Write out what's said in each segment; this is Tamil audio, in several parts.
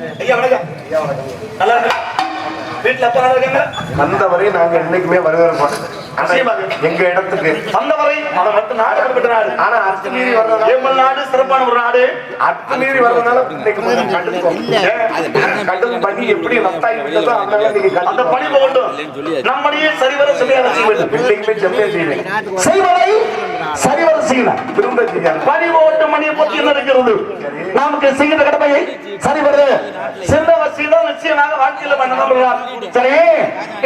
ஐயா வணக்கம். நல்லா இருக்கு? வீட்டுல அப்பா நல்லா இருக்காங்க வந்தவரை நாங்க என்னைக்குமே வரவேற்போம். எங்க இடத்துக்கு. வந்தவரை அவன் வந்து நாடகப்பட்ட நாடு. ஆனா வர்றதுனால ஏமல் நாடு சிறப்பான ஒரு நாடு. அத்துமீறி வர்றதுனால இன்னைக்கு கொஞ்சம் கண்டுக்கோ. ஏன்? கடும் பணி எப்படி ரத்தாகி விட்டதோ அதனால நீங்க அந்த கண்டுக்கோ. பணி போகட்டும். நம்மளையே சரிவர சரியாக செய்ய வேண்டும் பிள்ளைக்குமே செம்மையா செய்வேன் செய்வதை சரிவர செய்யணும் போகட்டும் மணியை பற்றி என்ன இருக்கிறது? நமக்கு செய்கிற கடமையை சரிவர சிறந்தவர் செய்தால் நிச்சயமாக வாழ்க்கையில பண்ணலாம் சரி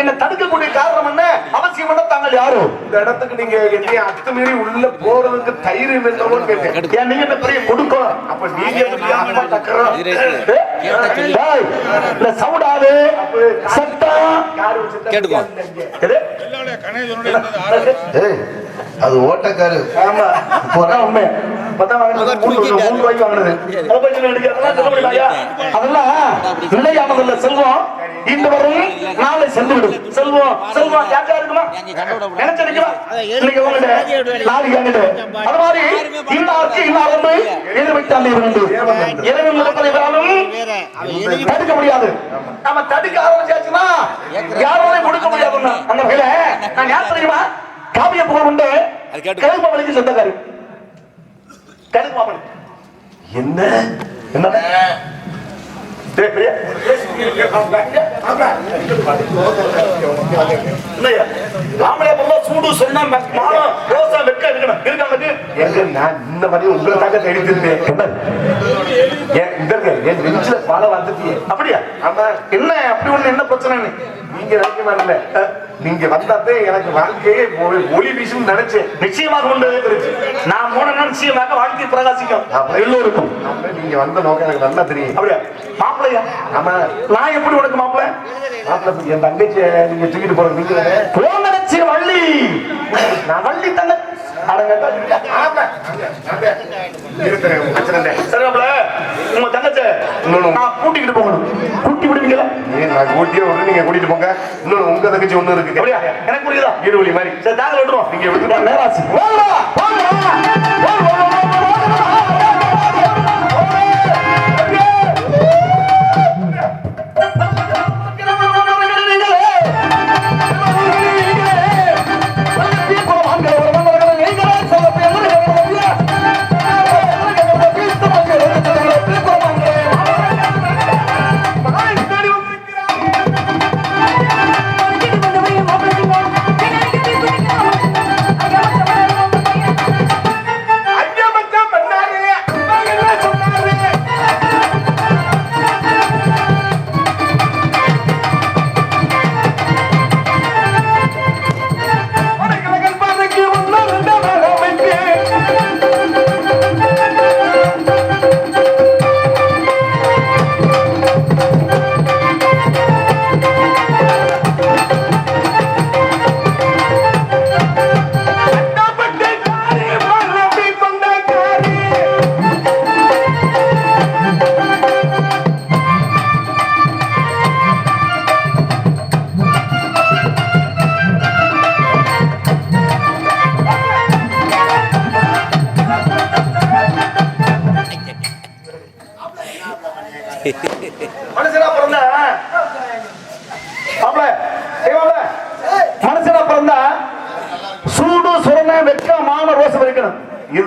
என்ன தடுக்கக்கூடிய காரணம் என்ன? அவசியம் என்ன தாங்கள் யாரு? இந்த இடத்துக்கு நீங்க என்னைய அத்துமீறி உள்ள போறதுக்கு கேட்டேன். ஏன் நீங்க என்ன பெரிய கொடுக்கும் அப்ப நீங்க இல்ல சவுடாது சத்தம். கேட்டுக்கோ. அது ஓட்டக்காரு ஆமா. போறா உண்மை. பத்தாம் வாங்கினது. மூணு ரூபாய்க்கு வாங்கினது அதெல்லாம் நிலையானதில்ல செல்வம். இன்று வரும் நாளை சென்று விடும் செல்வம். செல்வம் யாருக்கா இருக்குமா? நினைச்சிருக்கா இன்னைக்கு உங்ககிட்ட நாளைக்கு என்கிட்ட அது மாதிரி இன்னாருக்கு இன்னார் என்று எழுதி வைத்தால் இருந்து இறைவன் நடப்பதை விடாலும் தடுக்க முடியாது. நம்ம தடுக்க ஆரம்பிச்சாச்சுன்னா யாராலையும் கொடுக்க முடியாதுன்னா அந்த வகையில நான் யார் தெரியுமா? காவிய புகழ் உண்டு மாமனுக்கு சொந்தக்காரு. மாமன். என்ன? என்ன? சூடு சொன்னா ரோசா, இருக்கணும். எங்க நான் இந்த மாதிரி உங்களை இந்த இருக்க, என் நெஞ்சில பல வந்துட்டியே அப்படியா? ஆமா. என்ன அப்படி ஒண்ணு என்ன பிரச்சனை நீங்க நினைக்க வரல நீங்க வந்தாத்தே எனக்கு வாழ்க்கையே ஒளி- வீசும் நினைச்சேன். நிச்சயமாக உண்டு. நான் போன நிச்சயமாக வாழ்க்கை பிரகாசிக்கும். எல்லோருக்கும். நீங்க வந்த நோக்கம் எனக்கு நல்லா தெரியும். அப்படியா? மாப்பிள்ளையா? ஆமா. நான் எப்படி உனக்கு மாப்பிள்ளை? மாப்பிள்ள என் தங்கச்சியை நீங்க தூக்கிட்டு போறது நீங்க? போனச்சு வள்ளி. நான் வள்ளி தங்க அடங்கட்டா ஆமா. ஆமா. இருக்கிறேன், பிரச்சனை இல்லை. சரி மாப்பிள்ள உங்க தங்கச்ச. நான் கூட்டிக்கிட்டு போகணும் கூட்டி விடுவீங்களா நான் கூட்டியே நீங்க கூட்டிட்டு போங்க இன்னொன்னு உங்க தங்கச்சி ஒண்ணு இருக்கு அப்படியா எனக்கு புரியுதா ஈடுவழி மாதிரி சரி தாங்க விட்டுருவோம் நீங்க விட்டுட்டு நேராசி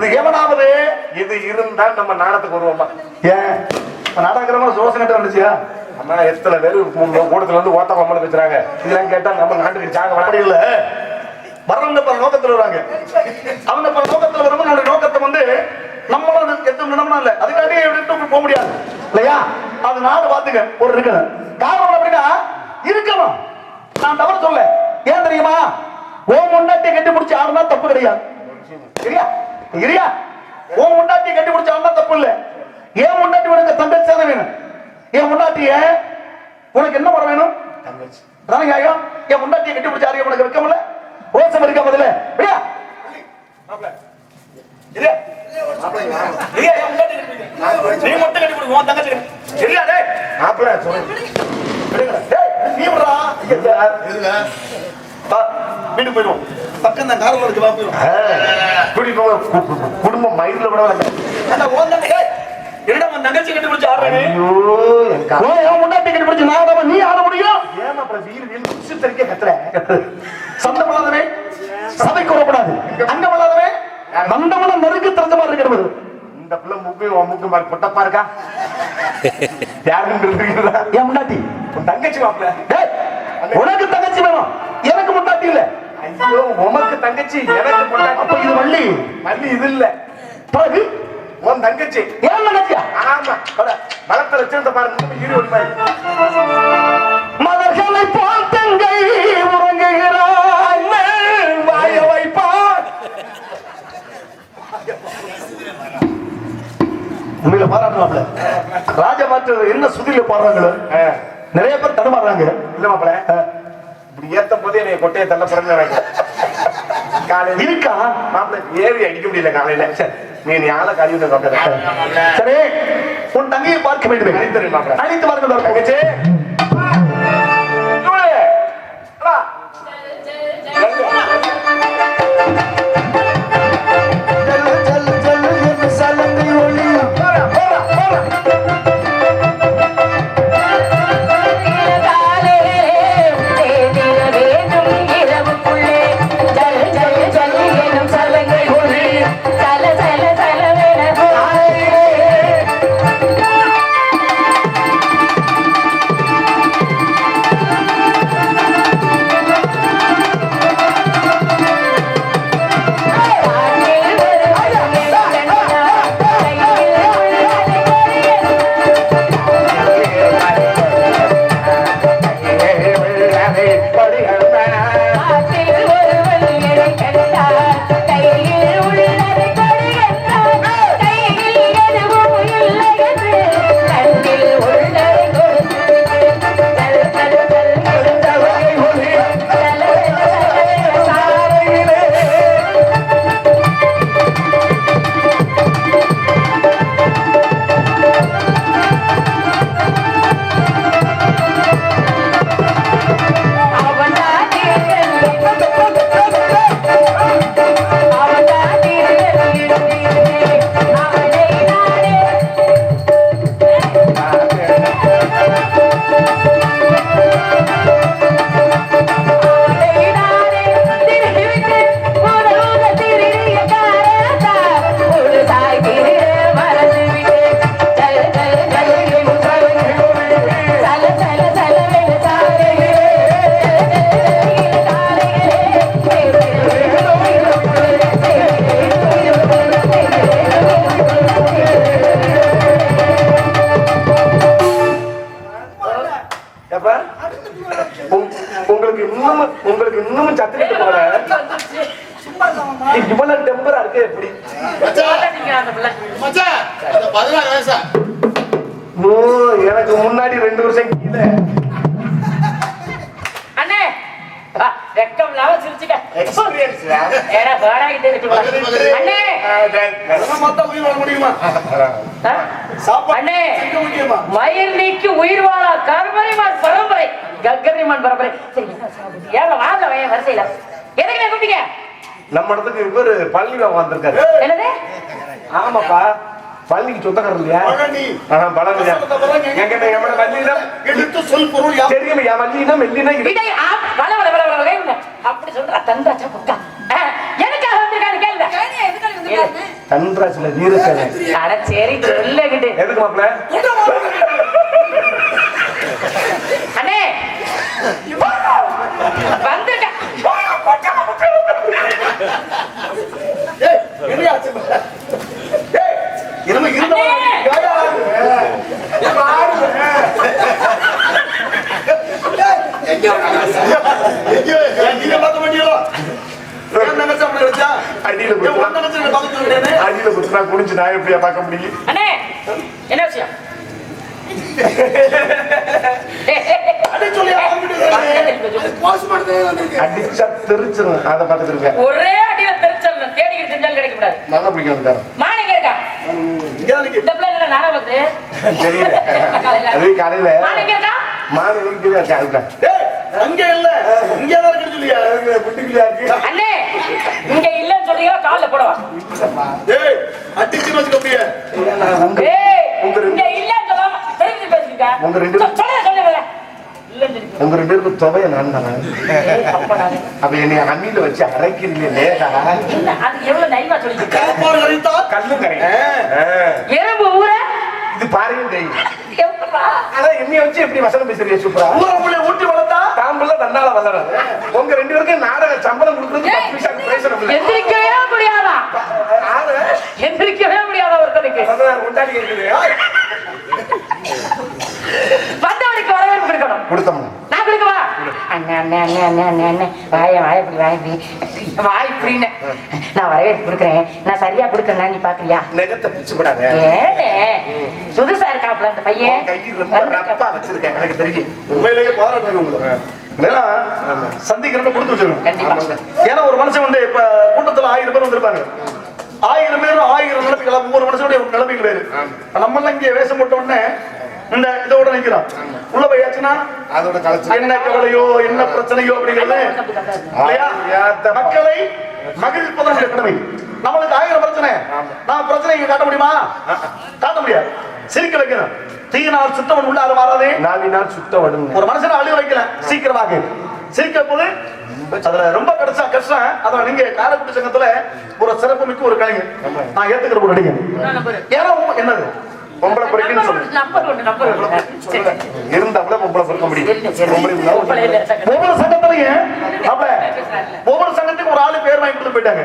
இது எவனாவது? இது இருந்தால் நம்ம நாடத்துக்கு வருவோமா ஏன்? இப்ப நாடகரமா ரோசம் வந்துச்சியா? அண்ணா எத்தனை பேர் கூட்டத்தில் வந்து ஓட்ட கொம்பளை வச்சுறாங்க. இதெல்லாம் கேட்டா நம்ம நாட்டுக்கு ஜாக அப்படி வர இல்ல. வரவங்க பல நோக்கத்துல வராங்க அவங்க பல நோக்கத்துல வரும்போது நம்மளுடைய நோக்கத்தை வந்து நம்மளும் எந்த நிலமனா இல்ல. அதுக்காண்டி விட்டு போக முடியாது. இல்லையா? அது நாடு பாத்துக்க ஒரு இருக்கணும். காரணம் அப்படின்னா இருக்கணும். நான் தவறு சொல்ல. ஏன் தெரியுமா? ஓ முன்னாட்டி கட்டி முடிச்சு ஆடுனா தப்பு கிடையாது. சரியா? சரியா ஓ முன்னாட்டி கட்டி பிடிச்சி ஆடுனா தப்பு இல்ல ஏன் முன்னாட்டி உனக்கு தங்கச்சான வேணும் என் முன்னாட்டிய உனக்கு என்ன முறை வேணும் அதானே நியாயம்? என் முன்னாடியை கட்டி பிடிச்ச ஆரிய உனக்கு வெக்கம் இல்ல? ரோசம் இருக்கா முதல்ல? இல்லையா? நீ மட்டும் கட்டி உன் தங்கச்சி. இல்லையா, டேய்? மாப்பிள்ள சொல்லு விடுங்க. டேய், நீ விடுறா. வீட்டுக்கு போயிடுவோம். பக்கம் தான் காரணம் இருக்கு, கு- குடும்பம் மயிரில் கூட என்னடா தங்கச்சி கட்டி பிடிச்சு ஆடுறேன் முன்னாடி கட்டி பிடிச்சு நான் நீ ஆட முடியும்? ஏன் மாப்பிள்ள வீடு தெரிக்க கத்துற? சந்தம் இல்லாதவே சபைக்கு வரக்கூடாது. அங்கம் இல்லாதவே. மண்டமனம் நெருங்கி திறந்த மாதிரி இருக்கிறது இந்த பிள்ளை முக்கு முக்கு மாதிரி பொட்டப்பா இருக்கா? யாருன்னு என் முன்னாடி? உன் தங்கச்சி டேய், உனக்கு தங்கச்சி வேணும். எனக்கு முன்னாடி இல்ல. உமக்கு தங்கச்சி எனக்கு அப்ப இது வள்ளி. மல்லி இது இல்ல. பிறகு? உன் தங்கச்சி. ஏன் தங்கச்சியா? ஆமா. வச்சிருந்த பாருங்க ஈடு ஒரு மாதிரி மலர்களை போல் தங்கை உறங்குகிறாய். மேல் வாய வைப்பார். உண்மையில பாராட்டலாம்ல ராஜபாட்டு என்ன சுதியில பாடுறாங்களோ? நிறைய பேர் தடுமாறுறாங்க. இல்ல மாப்பிள்ள இப்படி ஏத்த போதே என்னை கொட்டையை தள்ள போறேன்னு காலையில இருக்கா? மாப்பிள்ள ஏறி அடிக்க முடியல காலையில. நீ ஆளை கழிவு சரி. உன் தங்கையை பார்க்க வேண்டும். அழைத்து வரு இவ்வளவு டெம்பரா இருக்கு எப்படி? ஓ எனக்கு முன்னாடி ரெண்டு வருஷம் கீழே. அண்ணே ஆ, வெக்கம் இல்லாம சிரிச்சுக்க. எக்ஸ்பீரியன்ஸ் பேடாகிட்டே இருக்கு. அண்ணே! உயிர் வாழ முடியுமா? அண்ணே! மயில் நீக்கி உயிர் வாழா கருமரிமான் பரம்பரை. கக்கரிமான் பரம்பரை. சரி? ஏங்க வாங்க வரிசையில. எதுக்கு கூப்பிட்டீங்க? நம்ம இடத்துக்கு இவரு பழனி பாபா வந்திருக்காரு என்னது? ஆமாப்பா. பழனிக்கு சொந்தக்காரர் இல்லையா? பழனியா எங்க எடுத்து சொல் பொருள் தெரியும் என் வள்ளினா மெல்லினா வள அப்படி சொல்ற தந்தாச்சா புக்கா ஆ, எதுக்காக வந்திருக்காரு கேளுங்க. தன்ராஜ்ல வீரசேனை அட சரி சொல்லுகிட்டு எதுக்கு மாப்பிள்ள? அண்ணே. வந்துட்டேன் அடியில குத்துனா உன் நான் எப்படியா பார்க்க முடியும் என்ன விஷயம்? சொல்லி வந்திருக்கு. அடிச்சா தெரிச்சிரும் அதை பார்த்துட்டு ஒரே அடியில தெரிச்சல் தேடிக்கிட்டு செஞ்சாலும் கிடைக்க கூடாது நல்லா பிடிக்கும் இருக்காரு மான் எங்க இருக்கா. இந்த பிள்ளை என்ன நானா பார்த்து தெரியல. அது காலையில. இருக்கா? அங்க இல்ல. இங்க தான் சொல்லியா? குட்டிக்குள்ளா இருக்கு. அண்ணே இங்க இல்லன்னு சொல்றீங்களா? கால்ல போடவா? ஏய் அடிச்சு வச்சுக்க அப்படியே நான் உங்க ஏய் உங்க ரெண்டு- இங்க இல்லன்னு சொல்லாம பேசிக்கிட்ட. உங்க ரெண்டு- சொ- சொல்லுங்க, சொல்லுங்க. உங்க ரெண்டு பேருக்கும் தொகையை நான் தானே? ஏய், அப்ப என்னை அம்மியில வச்சு அரைக்கிறீங்க லேடா? இல்ல, அது எவ்வளவு நைவா சொல்லிக்கிட்ட. பாரு கழித்தால் கல்லு கரை எறும்பு ஊற? இது பாருங்க தெரியும்? ஆனா என்னைய வச்சு எப்படி வசனம் பேசுறீங்க சூப்பரா? ஊரை புள்ளைய ஊட்டி வளர்த்தா? தாம்புல தன்னால வளரும் உங்க ரெண்டு பேருக்கும் நாடக சம்பளம் கொடுக்குறது பேசணும் எந்திரிக்கவே முடியாதா? எந்திரிக்கவே முடியாத ஒருத்தனுக்கு உண்டாடி இருக்குது கொடுத்தோம்னா நான் கொடுக்கவா? அண்ணே அண்ணே அண்ணே அண்ணே அண்ணே அண்ணே. வாய வாய இப்படி வாய இப்படி வாய் இப்படின்னு நான் வரவேற்பு கொடுக்குறேன். நான் சரியா கொடுக்குறேன் நீ பாக்குறியா? நெகத்தை பிச்சு ஏனே புதுசா இருக்காப்ல அந்த பையன். ரப்பா வச்சிருக்கேன். எனக்கு தெரியும். உண்மையிலேயே பாராட்டுங்க உங்களை. ஏன்னா சந்திக்கிறப்ப கொடுத்து வச்சிருக்கணும் கண்டிப்பா. ஏன்னா ஒரு மனுஷன் வந்து இப்ப கூட்டத்துல ஆயிரம் பேர் வந்திருப்பாங்க. ஆயிரம் பேர் ஆயிரம் நிலைமைகள் ஒவ்வொரு மனுஷனுடைய ஒரு நிலைமைகள் வேறு. நம்ம இங்க வேஷம் போட்ட உடனே இந்த இதோட நிக்கிறோம். உள்ள போயாச்சுன்னா அதோட கலைச்சு. என்ன கவலையோ என்ன பிரச்சனையோ அப்படிங்கிறது மக்களை மகிழ்ப்பதன் நம்முடைய கடமை. நம்மளுக்கு ஆயிரம் பிரச்சனை. நான் பிரச்சனை இங்க காட்ட முடியுமா? காட்ட முடியாது. சிரிக்க வைக்கணும். தீயினால் சுத்தவன் உள்ளார மாறாதே. நாவினால் சுத்த வடுங்க ஒரு மனுஷனை அழுக வைக்கல சீக்கிரமாக. சிரிக்க போது அதுல ரொம்ப கடைசா கஷ்டம் அதான் நீங்க காரைக்குடி சங்கத்துல ஒரு சிறப்பு மிக்க ஒரு கலைஞர். நான் ஏத்துக்கிற ஒரு நடிகர் ஏன்னா என்னது? பொம்பளை பொறுக்குன்னு. இருந்தாப்புல பொம்பளை பொறுக்க முடியும். ஒவ்வொரு சங்கத்திலையும் அப்ப ஒவ்வொரு சங்கத்துக்கும் ஒரு ஆளு பேர் வாங்கி கொடுத்து போயிட்டாங்க.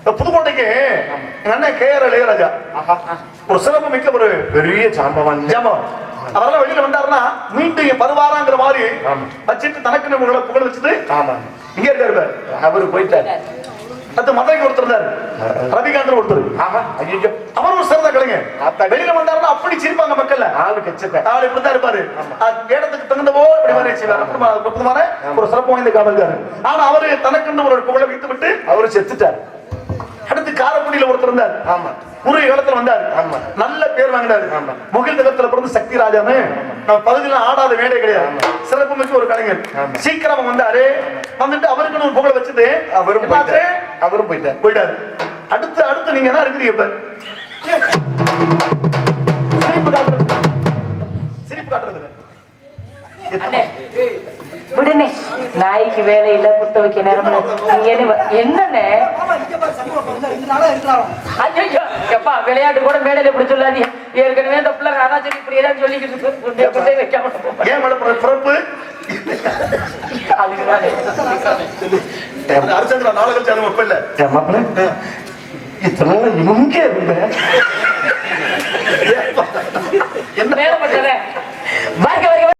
இந்த புதுக்கோட்டைக்கு அண்ணன் கே ஆர் இளையராஜா. ஒரு சிறப்பு மிக்க ஒரு பெரிய சாம்பவான் ஜாமம் அவரெல்லாம் வெளியில வந்தாருன்னா மீண்டும் இங்க பருவாராங்கிற மாதிரி. வச்சுட்டு தனக்குன்னு உங்களை புகழ் வச்சுட்டு இங்க இருக்காரு. அவரு போயிட்டாரு. அது மதுரைக்கு ஒருத்தர் இருந்தாரு. ரவிகாந்தர் ஒருத்தர். ஆமா ஐயோ அவர் ஒரு சிறந்த கலைஞர். வெளியில வந்தாருன்னா அப்படி சிரிப்பாங்க மக்கள்ல. ஆளு கச்சக்க ஆள் இப்படித்தான் இருப்பாரு. இடத்துக்கு தகுந்த போல இப்படி மாதிரி செய்வார் ஒரு சிறப்பு வாய்ந்த காவல்காரு ஆனா அவரு தனக்குன்னு ஒரு புகழை வைத்து விட்டு அவரு செத்துட்டாரு. காரக்குடியில ஒருத்தர் இருந்தார் ஆமா. குறுகிய காலத்துல வந்தார். ஆமா. நல்ல பேர் வாங்கினாரு. ஆமா. முகில் தகத்துல பிறந்து சக்தி ராஜான்னு நம்ம பகுதியில ஆடாத மேடை கிடையாது. சிறப்பு மிக்க ஒரு கலைஞர். சீக்கிரம் வந்தாரு. வந்துட்டு அவருக்குன்னு ஒரு புகழை வச்சுட்டு அவரும் அவரும் போயிட்டாரு. போயிட்டாரு. அடுத்து அடுத்து நீங்க என்ன இருக்கிறீங்க இப்ப? சிரிப்பு காட்டுறது. சிரிப்பு காட்டுறது. விடுனே நாய்க்கு வேலை இல்ல குத்த வைக்க நேரம் இல்ல. ஐயோ எப்பா விளையாட்டு கூட மேடையில இப்படி சொல்லாதீங்க. ஏற்கனவே இந்த பிள்ளை அராஜரி இப்படி ஏதாவது சொல்லிக்கிட்டு வைக்காம பிறப்பு? அதுக்குதானே. நாலு கழிச்சு இப்ப இல்ல. மாப்பிள்ள இத்தனை இங்கே இருந்தேன் என்ன? மேல பட்டதே.